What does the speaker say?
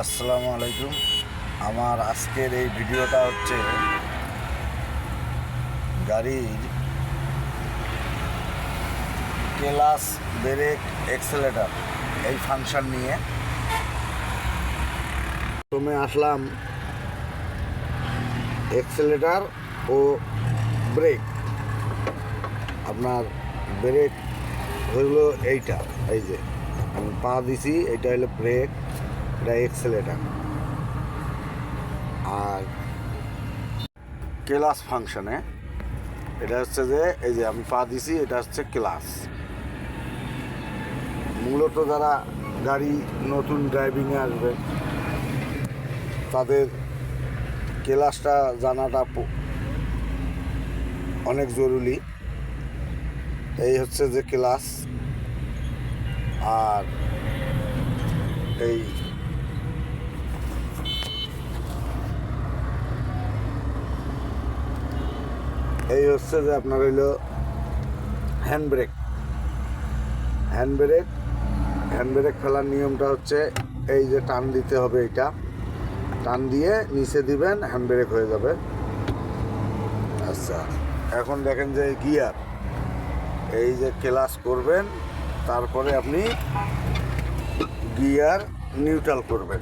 আসসালামু আলাইকুম। আমার আজকের এই ভিডিওটা হচ্ছে গাড়ির ক্লাস ব্রেক এক্সেলেটার এই ফাংশন নিয়ে। প্রথমে আসলাম এক্সেলেটার ও ব্রেক। আপনার ব্রেক হলো এইটা, এই যে আমি পা দিছি, এটা হলো ব্রেক। এটা এক্সেলেটার আর ক্লাস ফাংশনে এটা হচ্ছে যে, এই যে আমি পা দিছি, এটা হচ্ছে ক্লাস মূলত যারা গাড়ি নতুন ড্রাইভিংয়ে আসবে, তাদের ক্লাসটা জানাটা অনেক জরুরি। এই হচ্ছে যে ক্লাস আর এই এই হচ্ছে যে আপনার হইল hand brake hand brake hand brake ফেলার নিয়মটা হচ্ছে এই যে টান দিতে হবে এটা। টান দিয়ে নিচে দিবেন হ্যান্ড ব্রেক হয়ে যাবে। আচ্ছা এখন দেখেন যে গিয়ার এই যে ক্লাস করবেন, তারপরে আপনি গিয়ার নিউট্রাল করবেন।